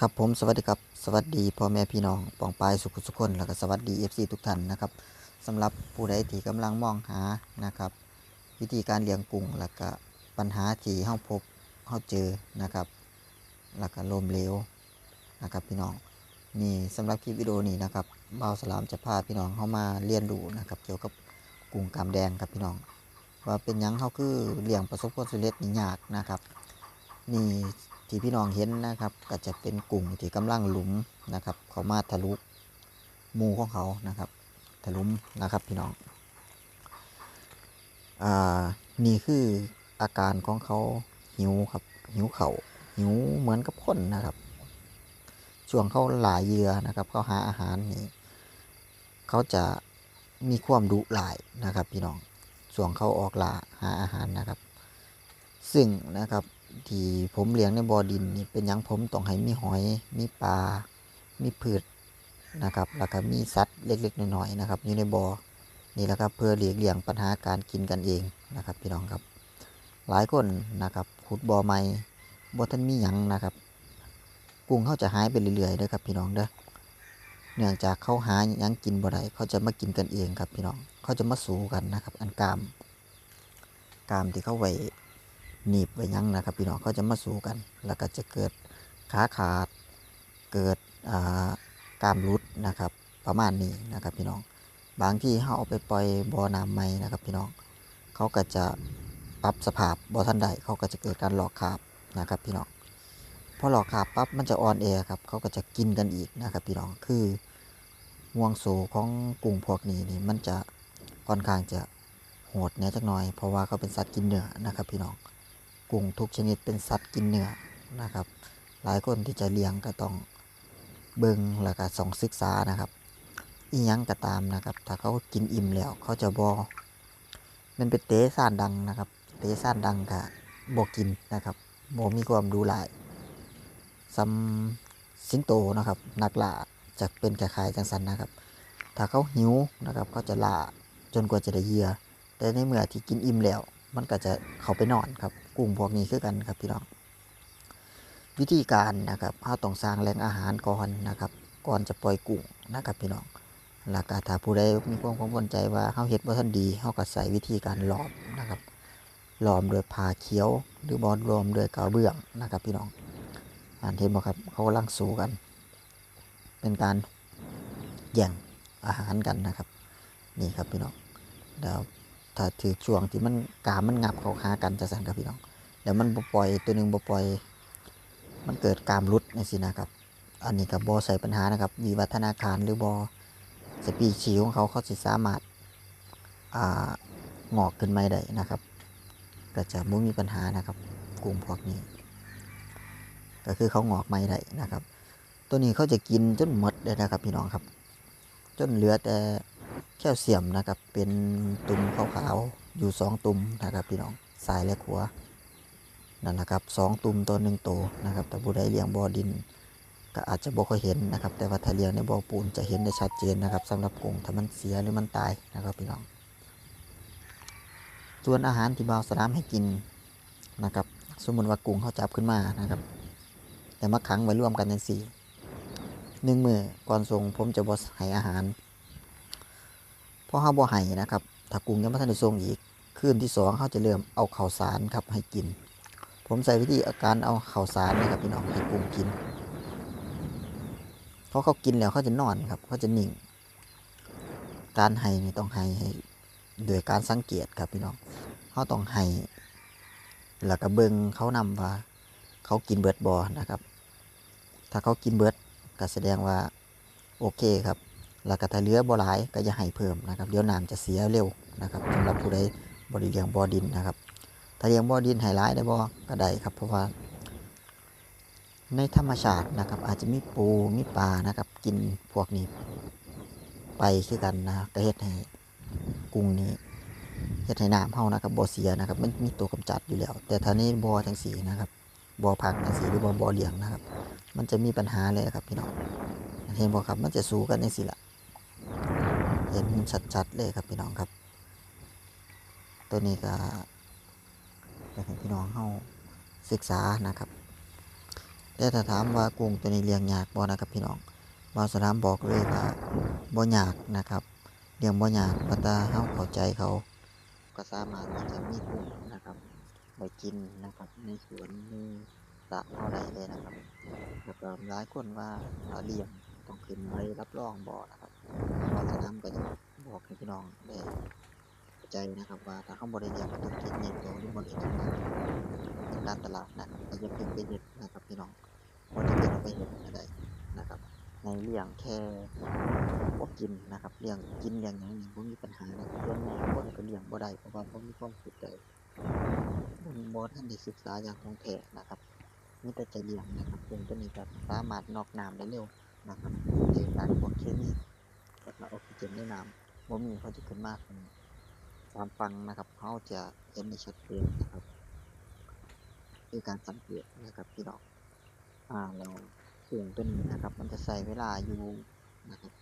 ครับผมสวัสดีครับสวัสดีพ่อแม่พี่น้องปองปายสุขสุขคนแล้วก็สวัสดี FC ทุกท่านนะครับสำหรับผู้ใดที่กำลังมองหานะครับ วิธีการเลี้ยงกุ้งแล้วก็ปัญหาที่เฮาพบเฮาเจอนะครับแล้วก็ลมเลวนะครับพี่น้องนี่สำหรับคลิปวิดีโอนี้นะครับบ่าวสลามจะพาพี่น้องเข้ามาเรียนรู้นะครับเกี่ยวกับกุ้งกามแดงครับพี่น้อง ว่าเป็นยังเขาคือเลี้ยงประสบผลสำเร็จนี่ยากนะครับนี่ ที่พี่น้องเห็นนะครับ ก็จะเป็นกลุ่มที่กำลังหลุมนะครับ เขามาทะลุหมูของเขานะครับทะลุมนะครับพี่น้องอ่านี่คืออาการของเขาหิวครับหิวเขาหิวเหมือนกับคนนะครับ ช่วงเขาหลายเยื่อนะครับเขาหาอาหารนี่เขาจะมีความดุหลายนะครับ พี่น้องส่วนเขาออกล่าหาอาหารนะครับ ซึ่งนะครับ ที่ผมเลี้ยงในบ่อดินนี่เป็นยังผมต้องให้มีหอย มีปลา มีพืชนะครับ แล้วก็มีสัตว์เล็กๆน้อยๆนะครับอยู่ในบ่อนี่แหละครับเพื่อหลีกเลี่ยงปัญหาการกินกันเองนะครับ พี่น้องครับ หลายคนนะครับขุดบ่อใหม่บ่ทันมีหยังนะครับกุ้งเขาจะหายไปเรื่อยๆเด้อครับพี่น้องเด้อเนื่องจากเขาหายังกินบ่ได้เขาจะมากินกันเองครับพี่น้องเขาจะมาสู้กันนะครับ อันกาม กามที่เขาไว้ หนีบไว้ยั้งนะครับ พี่น้องเขาจะมาสู้กัน แล้วก็จะเกิดขาขาด เกิดกามรุดนะครับ ประมาณนี้นะครับพี่น้อง บางที่เขาเอาไปปล่อยบ่อน้ำใหม่นะครับพี่น้อง เขาก็จะปรับสภาพบ่อทันใดเขาก็จะเกิดการหลอกขาบนะครับพี่น้องพอหลอกขาบปั๊บมันจะอ่อนแอครับเขาก็จะกินกันอีกนะครับพี่น้องคือห่วงโซของกุ้งพวกนี้นี่มันจะค่อนข้างจะโหดเนี่ยจักหน่อย เพราะว่าเขาเป็นสัตว์กินเนื้อนะครับพี่น้อง กุ้งทุกชนิดเป็นสัตว์กินเนื้อนะครับ หลายคนที่จะเลี้ยงก็ต้องเบิ่งแล้วก็ส่องศึกษานะครับ อีหยังก็ตามนะครับ ถ้าเขากินอิ่มแล้วเขาจะบอมันเป็นเตะซ่านดังนะครับ เตะซ่านดังกะบกินนะครับบมีความดูหลายซัมสิงโตนะครับ นักล่าจะเป็นคล้ายๆจังสันนะครับ ถ้าเขาหิวนะครับเขาจะล่าจนกว่าจะได้เหยื่อแต่ในเมื่อที่กินอิ่มแล้ว มันก็จะเขาไปนอนครับ กลุ่มพวกนี้คือกันครับพี่น้องวิธีการนะครับเราต้องสร้างแหล่งอาหารก่อนนะครับ ก่อนจะปล่อยกุ้งนะครับพี่น้องแล้วก็ถ้าผู้ใดมีความกังวลใจว่าเฮาเฮ็ดบ่ทันดีเฮาก็ใส่วิธีการหลอมนะครับหลอมโดยผ้าเขียว หรือบอลรวมโดยกาวเบื้องนะครับ พี่น้องอ่านเห็นบ่ครับเขากำลังสูกัน เป็นการแย่งอาหารกันนะครับ นี่ครับพี่น้องเดี๋ยว ถ้าถือช่วงที่มันกามันงับเขาหากันจะสั่นครับพี่น้องเดี๋ยวมันบ่ปล่อยตัวหนึ่งบ่ปล่อย มันเกิดกามรุดนี่สินะครับ อันนี้กับบอใส่ปัญหานะครับวิวัฒนาการหรือบอสปีชีของเขาเขาสิสามารถอ่างอกขึ้นไม่ได้นะครับ ก็จะไม่มีปัญหานะครับ กลุ่มพวกนี้ ก็คือเขางอกไม่ได้นะครับ ตัวนี้เขาจะกินจนหมดเลยนะครับพี่น้องครับ จนเหลือแต่ แคลเซียมนะครับ เป็นตุ่มขาวๆอยู่สองตุ่มนะครับพี่น้องซ้ายและขวานั่นแหละครับสองตุ่มตัวหนึ่งโตวนะครับ แต่ผู้ใดเลี้ยงบ่อดิน ก็อาจจะบ่ค่อยเห็นนะครับ แต่ว่าถ้าเลี้ยงในบ่อปูนจะเห็นได้ชัดเจนนะครับสำหรับกุ้งถ้ามันเสียหรือมันตายนะครับพี่น้อง ส่วนอาหารที่บ่าวสลามให้กินนะครับ สมมติว่ากุ้งเขาจับขึ้นมานะครับ แต่มาขังไว้ร่วมกันในสี่หนึ่งมือก่อนส่งผมจะบ่ให้อาหาร พราะเขาบ่ให้นะครับ ถ้ากุ้งยังไม่ทันได้ส่งอีกคืนที่สองเขาจะเริ่มเอาข้าวสารครับให้กิน ผมใส่วิธีอาการเอาข้าวสารนะครับพี่น้องให้กุ้งกินเพราะเขากินแล้วเขาจะนอนครับเขาจะนิ่ง การให้นี่ต้องให้ให้โดยการสังเกตครับพี่น้องเขาต้องให้แล้วก็เบิ่งเขานำว่า เขากินเบิดบอนะครับ ถ้าเขากินเบิดก็แสดงว่าโอเคครับ แล้วก็ถ้าเหลือบ่หลายก็อย่าให้เพิ่มนะครับเดี๋ยวน้ำจะเสียเร็วนะครับสำหรับผู้ใดบริเลี้ยงบ่อดินนะครับ ถ้าเลี้ยงบ่อดินให้หลายได้บ่ก็ได้ครับ เพราะว่า ในธรรมชาตินะครับ อาจจะมีปูมีปลานะครับ กินพวกนี้ ไปคือกันนะครับก็เฮ็ดให้กุ้งนี้เฮ็ดให้น้ำเฮานะครับบ่อเสียนะครับ มันมีตัวกำจัดอยู่แล้ว แต่ถ้าในบ่อจังสีนะครับบ่อผักจังสีหรือบ่อบ่อเลี้ยงนะครับ มันจะมีปัญหาเลยครับพี่น้องเห็นบ่ครับมันจะสู้กันจังซี่ล่ะ เห็นชัดๆเลยครับพี่น้องครับ ตัวนี้ก็อยากให้พี่น้องเฮาศึกษานะครับแต่ถ้าถามว่ากุ้งตัวนี้เลี้ยงยากบ่นะครับพี่น้องบาสลามบอกเลยว่าบ่ยากนะครับเลี้ยงบ่ยากเพราะถ้าเฮาเข้าใจเขาก็สามารถที่จะมีกุ้งนะครับไปกินนะครับ ในสวนในสระเท่าใดเลยนะครับแล้วก็หลายคนว่าเลี้ยง ต้องขึ้นไปรับรองบ่อนะครับบ่าวสลามก็จะบอกให้พี่น้องได้ใจนะครับว่าถ้าเขาบ่ได้เลี้ยงก็ต้องกินเลี้ยงโตหรือบ่ได้ทำงานเป็นการตลาดนะก็จะเป็นไปเฮ็ดนะครับพี่น้องบ่จะเป็นไปเฮ็ดก็ได้นะครับ ในเลี้ยงแค่บ่กินนะครับเลี้ยงกินเลี้ยงหยังนี่บ่มีปัญหานะครับส่วนใหญ่คนก็เลี้ยงบ่ได้เพราะว่าบ่มีความเข้าใจบ่บ่ทันได้ศึกษาอย่างทองแท้นะครับมีแต่จะเลี้ยงนะครับซึ่งตัวนี้ก็สามารถนอกน้ำได้เร็ว นะครับเจอการพวกเคมีแล้วก็ออกซิเจนในน้ำบ่มีเขาจะขึ้นมาขึ้นตามฟังนะครับเขาจะเห็นได้ชัดเจนนะครับคือการสังเกตนะครับพี่น้องอ่าแล้วกุ้งตัวนี้นะครับ มันจะใช้เวลาอยู่นะครับ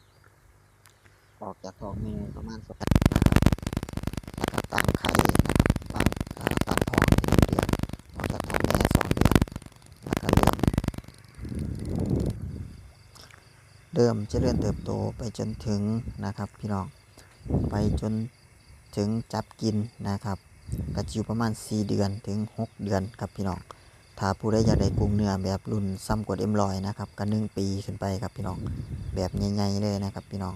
ออกจากท้องแม่ประมาณสักนะครับแล้วก็ตั้งไข่นะครับตั้งอ่าตั้งท้องหนึ่งเดือนออกจากท้องแม่สองเดือนแล้วก็เริ่ม เริ่มเจริญเติบโตไปจนถึงนะครับพี่น้องไปจนถึงจับกินนะครับก็จะอยู่ประมาณ 4 เดือนถึง 6 เดือนครับพี่น้องถ้าผู้ใดอยากได้กุ้งเนื้อแบบรุ่นซ้ำกว่าเอ็มลอยนะครับก็หนึ่งปีขึ้นไปครับพี่น้องแบบใหญ่ๆเลยนะครับพี่น้อง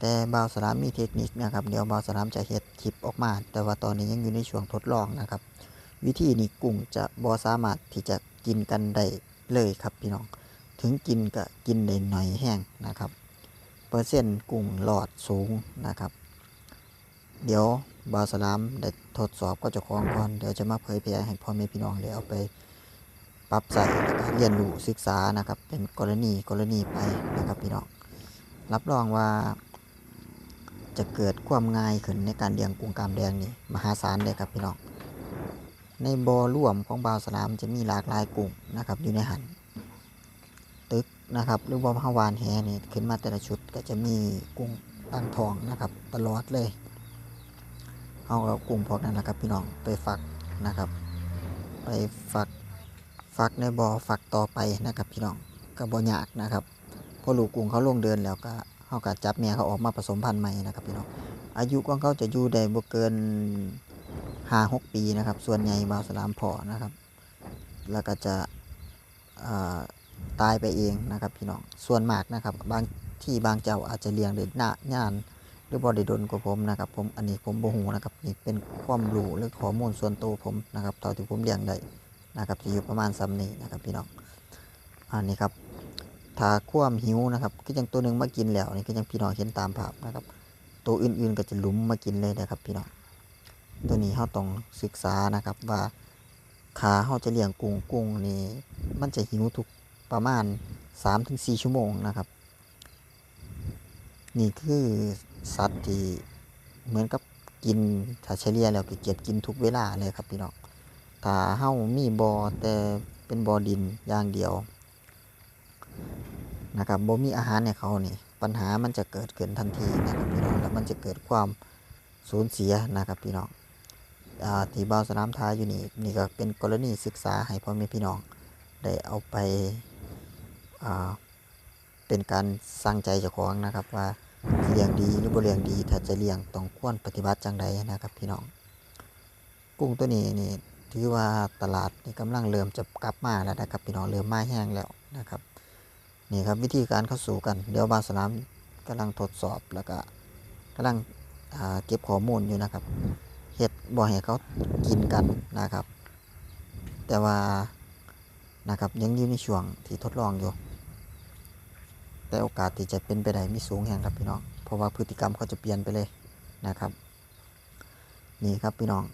แต่บาวสลามมีเทคนิคนะครับเดี๋ยวบาวสลามจะเฮ็ดคลิปออกมา แต่ว่าตอนนี้ยังอยู่ในช่วงทดลองนะครับ วิธีนี้กุ้งจะบ่สามารถที่จะกินกันได้เลยครับพี่น้อง ถึงกินก็กินได้หน่อยแห้งนะครับ เปอร์เซ็นต์กุ้งหลอดสูงนะครับ เดี๋ยวบาสลามได้ทดสอบก็จะคล้องก่อน เดี๋ยวจะมาเผยแพร่ให้พ่อแม่พี่น้องได้เอาไปปรับใส่เรียนรู้ศึกษานะครับ เป็นกรณีกรณีไปนะครับพี่น้อง รับรองว่า จะเกิดความง่ายขึ้นในการเลี้ยงกุ้งกามแดงนี่มหาศาลเลยครับพี่น้อง ในบ่อร่วมของบาวสนามจะมีหลากหลายกุ้งนะครับอยู่ในหัน นะครับหรือว่าพาวานแหนี่ขึ้นมาแต่ละชุดก็จะมีกุ้งตั้งทองนะครับตลอดเลยเอากับกุ้งพวกนั้นนะครับพี่น้องไปฝักนะครับ ไปฝักฝักในบ่อฝักต่อไปนะครับ พี่น้องก็บ่ยากนะครับพอลูกกุ้งเขาลงเดินแล้วก็เขาก็จับแม่เขาออกมาผสมพันธุ์ใหม่นะครับพี่น้องอายุของเขาจะอยู่ได้บ่เกินห้าหกปีนะครับ ส่วนใหญ่บาวสลามพอนะครับ แล้วก็จะอ่า ตายไปเองนะครับพี่น้องส่วนมากนะครับ บางที่บางเจ้าอาจจะเลี้ยงได้นานานหรือบ่ได้ดนกว่าผมนะครับ ผมอันนี้ผมบ่ฮู้นะครับนี่เป็นความรู้หรือข้อมูลส่วนตัวผมนะครับเท่าที่ผมเลี้ยงได้นะครับจะอยู่ประมาณซ้ำนี้นะครับพี่น้องอันนี้ครับถ้าความหิวนะครับก็ยังตัวหนึ่งมากินแล้วนี่ก็ยังพี่น้องเห็นตามภาพนะครับ ตัวอื่นๆก็จะหลุมมากินเลยนะครับพี่น้องตัวนี้เราต้องศึกษานะครับว่าขาเราจะเลี้ยงกุ้งกุ้งนี่มันจะหิวทุก ประมาณ 3-4 ชั่วโมงนะครับ นี่คือสัตว์ที่เหมือนกับกินถ้าเฉลี่ยแล้วก็เก็บกินทุกเวลาเลยครับพี่น้องถ้าเฮามีบ่อแต่เป็นบ่อดินอย่างเดียวนะครับบ่มีอาหารในเขานี่ปัญหามันจะเกิดขึ้นทันทีนะครับพี่น้องแล้วมันจะเกิดความสูญเสียนะครับพี่น้องอที่บ่าสนามท้ายอยู่นี่นี่ก็เป็นกรณีศึกษาให้พ่อแม่พี่น้องได้เอาไป เป็นการสร้างใจเจ้าของนะครับว่าเลี้ยงดีหรือบ่เลี้ยงดี ถ้าจะเลี้ยงต้องควรปฏิบัติจังใดนะครับพี่น้อง กุ้งตัวนี้นี่ถือว่าตลาดนี่กำลังเริ่มจะกลับมาแล้วนะครับพี่น้องเริ่มมาแห้งแล้วนะครับนี่ครับวิธีการเข้าสู่กันเดี๋ยวบางสนามกำลังทดสอบแล้วก็กำลังเก็บข้อมูลอยู่นะครับเห็ดบ่อให้เขากินกันนะครับ แต่ว่านะครับยังอยู่ในช่วงที่ทดลองอยู่ แต่โอกาสที่จะเป็นไปได้มีสูงแห่งครับพี่น้อง เพราะว่าพฤติกรรมเขาจะเปลี่ยนไปเลยนะครับ นี่ครับพี่น้อง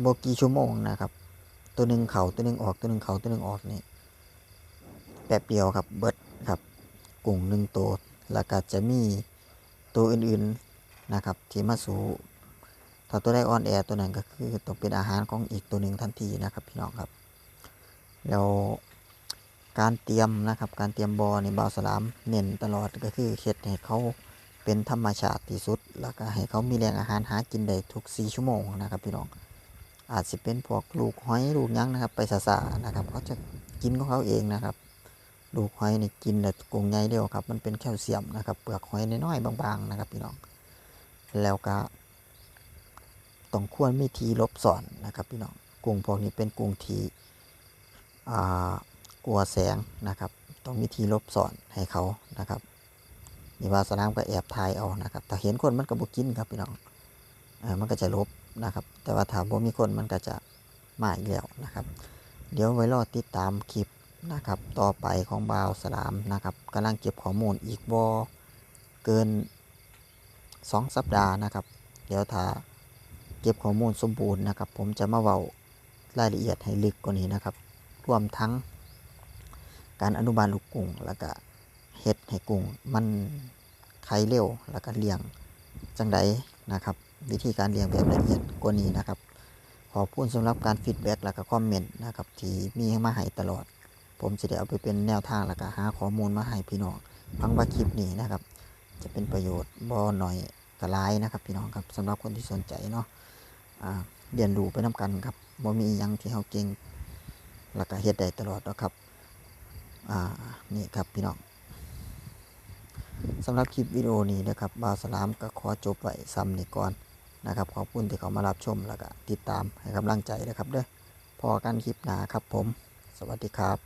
โบกี่ชั่วโมงนะครับ ตัวหนึ่งเขาตัวหนึ่งออกตัวหนึ่งเขาตัวหนึ่งออกนี่แป๊บเดียวครับเบิดครับกุ้งหนึ่งตัวแล้วก็จะมีตัวอื่นๆนะครับที่มาสู่ถ้าตัวได้ออนแอร์ตัวนั้นก็คือต้องเป็นอาหารของอีกตัวหนึ่งทันทีนะครับพี่น้องครับ แล้ว การเตรียมนะครับ การเตรียมบอในบาวสลามเน้นตลอดก็คือเฮ็ดให้เขาเป็นธรรมชาติที่สุด แล้วก็ให้เขามีแรงอาหารหากินได้ทุก4ชั่วโมงนะครับพี่น้องอาจจะเป็นพวกลูกหอยลูกยังนะครับ ไปสะสานะครับเขาจะกินของเขาเองนะครับ ลูกหอยนี่กินแต่กงใหญ่เดียวครับ มันเป็นแคลเซียมนะครับเปลือกหอยน้อยๆบางๆนะครับพี่น้องแล้วก็ต้องควรมีทีลบสอนนะครับพี่น้องกุ้งพวกนี้เป็นกุ้งทีอ่า กลัวแสงนะครับ ต้องมีทีลบสอนให้เขานะครับนี่ว่าสนามก็แอบทายเอานะครับ ถ้าเห็นคนมันก็บกินครับพี่น้องอมันก็จะลบนะครับ แต่ว่าถ้าบ่มีคนมันก็จะมาอีกแล้วนะครับ เดี๋ยวไว้รอติดตามคลิปนะครับ ต่อไปของบาวสลามนะครับกำลังเก็บข้อมูลอีกบอเกิน 2 สัปดาห์นะครับ เดี๋ยวถ้าเก็บข้อมูลสมบูรณ์นะครับ ผมจะมาเว้ารายละเอียดให้ลึกกว่านี้นะครับ รวมทั้ง การอนุบาลลูกกุ้งแล้วก็เฮ็ดให้กุ้งมันไข่เร็วแล้วก็เลี้ยงจังใดนะครับ วิธีการเลี้ยงแบบละเอียดกว่านี้นะครับ ขอบคุณสำหรับการฟีดแบ็กแล้วก็คอมเมนต์นะครับที่มีมาให้ตลอด ผมจะได้เอาไปเป็นแนวทางแล้วก็หาข้อมูลมาให้พี่น้องฟังว่าคลิปนี้นะครับ จะเป็นประโยชน์บ่หน่อยกระไรนะครับ พี่น้องครับสำหรับคนที่สนใจเนาะเรียนรู้ไปน้กันครับบ่มียังที่เฮาเก่งแล้วก็เฮ็ดได้ตลอดนะครับ อ่านี่ครับพี่น้องสำหรับคลิปวิดีโอนี้นะครับบาสลามก็ขอจบไว้ซ้ำนี่ก่อนนะครับขอบคุณที่เขามารับชมแล้วก็ติดตามให้กำลังใจนะครับเด้อพอกันคลิปหนาครับผม สวัสดีครับ